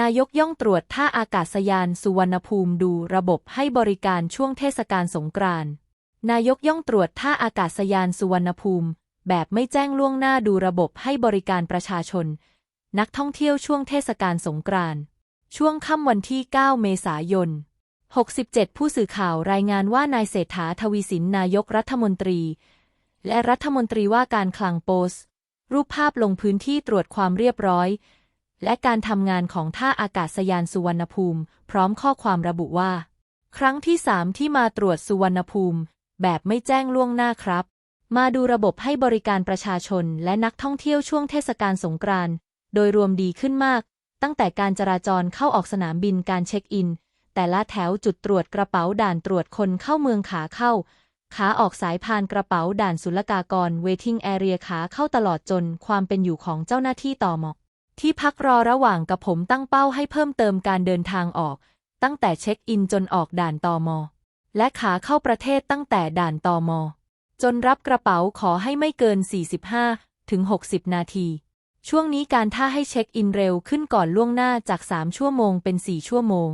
นายกย่องตรวจท่าอากาศยานสุวรรณภูมิดูระบบให้บริการช่วงเทศกาลสงกรานต์ นายกย่องตรวจท่าอากาศยานสุวรรณภูมิ แบบไม่แจ้งล่วงหน้าดูระบบให้บริการประชาชน นักท่องเที่ยวช่วงเทศกาลสงกรานต์ ช่วงค่ำวันที่ 9 เมษายน 67 ผู้สื่อข่าวรายงานว่านายเศรษฐาทวีสินนายกรัฐมนตรี และรัฐมนตรีว่าการคลังโพสรูปภาพลงพื้นที่ตรวจความเรียบร้อย และการทำงานของท่าอากาศยานสุวรรณภูมิ พร้อมข้อความระบุว่า ครั้งที่สามที่มาตรวจสุวรรณภูมิ แบบไม่แจ้งล่วงหน้าครับ มาดูระบบให้บริการประชาชนและนักท่องเที่ยวช่วงเทศกาลสงกรานต์โดยรวมดีขึ้นมาก ตั้งแต่การจราจรเข้าออกสนามบินการเช็คอิน แต่ละแถวจุดตรวจกระเป๋าด่านตรวจคนเข้าเมืองขาเข้า ขาออกสายพานกระเป๋าด่านศุลกากรเวทิงแอเรียขาเข้าตลอดจนความเป็นอยู่ของเจ้าหน้าที่ต่อหมอก ที่พักรอระหว่างกับผมตั้งเป้าให้เพิ่มเติมการเดินทางออก ตั้งแต่เช็คอินจนออกด่านตอมอ และขาเข้าประเทศตั้งแต่ด่านตอมอ จนรับกระเป๋าขอให้ไม่เกิน 45 ถึง 60 นาที ช่วงนี้การท่าให้เช็คอินเร็วขึ้นก่อนล่วงหน้าจาก 3 ชั่วโมงเป็น 4 ชั่วโมง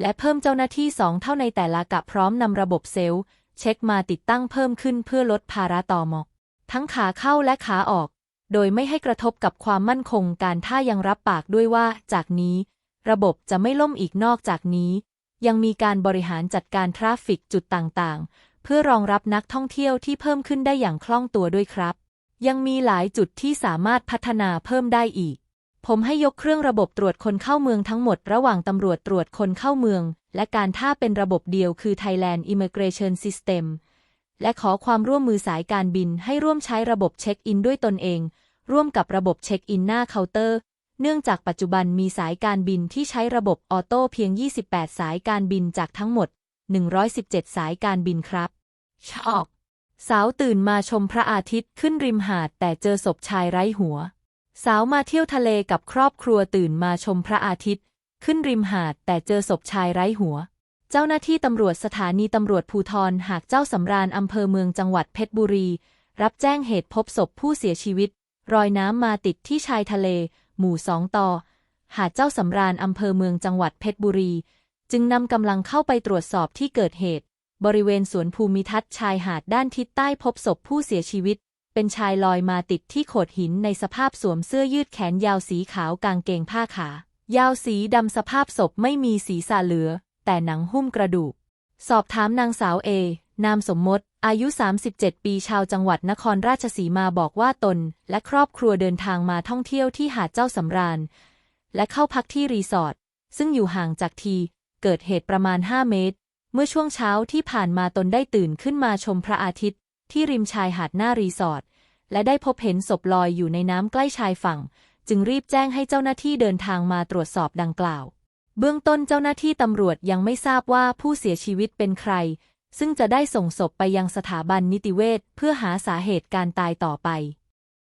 และเพิ่มเจ้าหน้าที่ 2 เท่าในแต่ละกะพร้อมนำระบบเซลล์ เช็คมาติดตั้งเพิ่มขึ้นเพื่อลดภาระต่อมอทั้งขาเข้าและขาออก โดยไม่ให้กระทบกับความมั่นคงการท่ายังรับปากด้วยว่า จากนี้ ระบบจะไม่ล่มอีกนอกจากนี้ ยังมีการบริหารจัดการทราฟฟิกจุดต่างๆ เพื่อรองรับนักท่องเที่ยวที่เพิ่มขึ้นได้อย่างคล่องตัวด้วยครับ ยังมีหลายจุดที่สามารถพัฒนาเพิ่มได้อีก ผมให้ยกเครื่องระบบตรวจคนเข้าเมืองทั้งหมดระหว่างตำรวจตรวจคนเข้าเมือง และการท่าเป็นระบบเดียวคือ Thailand Immigration System และขอความร่วมมือสายการบินให้ร่วมใช้ระบบเช็คอินด้วยตนเอง ร่วมกับระบบเช็คอินหน้าเคาน์เตอร์ เนื่องจากปัจจุบันมีสายการบินที่ใช้ระบบออโต้เพียง 28 สายการบินจากทั้งหมด 117 สายการบินครับชอกสาวตื่นมาชมพระอาทิตย์ขึ้นริมหาดแต่เจอศพชายไร้หัว สาวมาเที่ยวทะเลกับครอบครัวตื่นมาชมพระอาทิตย์ ขึ้นริมหาดแต่เจอศพชายไร้หัว เจ้าหน้าที่ตำรวจสถานีตำรวจภูทรหากเจ้าสำราญอำเภอเมืองจังหวัดเพชรบุรี รับแจ้งเหตุพบศพผู้เสียชีวิต รอยน้ำมาติดที่ชายทะเล หมู่สองต่อ หาดเจ้าสำราญอำเภอเมืองจังหวัดเพชรบุรี จึงนำกำลังเข้าไปตรวจสอบที่เกิดเหตุ บริเวณสวนภูมิทัศน์ชายหาดด้านทิศใต้พบศพผู้เสียชีวิต เป็นชายลอยมาติดที่โขดหินในสภาพสวมเสื้อยืดแขนยาวสีขาวกางเกงผ้าขายาวสีดำสภาพศพไม่มีศีรษะเหลือ แต่หนังหุ้มกระดูก สอบถามนางสาวเอ นามสมมติ อายุ 37 ปีชาวจังหวัดนครราชสีมาบอกว่าตน และครอบครัวเดินทางมาท่องเที่ยวที่หาดเจ้าสำราญ และเข้าพักที่รีสอร์ทซึ่งอยู่ห่างจากทีเกิดเหตุประมาณ 5 เมตร เมื่อช่วงเช้าที่ผ่านมาตนได้ตื่นขึ้นมาชมพระอาทิตย์ ที่ริมชายหาดหน้ารีสอร์ทและได้พบเห็นศพลอยอยู่ในน้ำใกล้ชายฝั่ง จึงรีบแจ้งให้เจ้าหน้าที่เดินทางมาตรวจสอบดังกล่าว เบื้องต้นเจ้าหน้าที่ตำรวจยังไม่ทราบว่าผู้เสียชีวิตเป็นใคร ซึ่งจะได้ส่งศพไปยังสถาบันนิติเวชเพื่อหาสาเหตุการตายต่อไป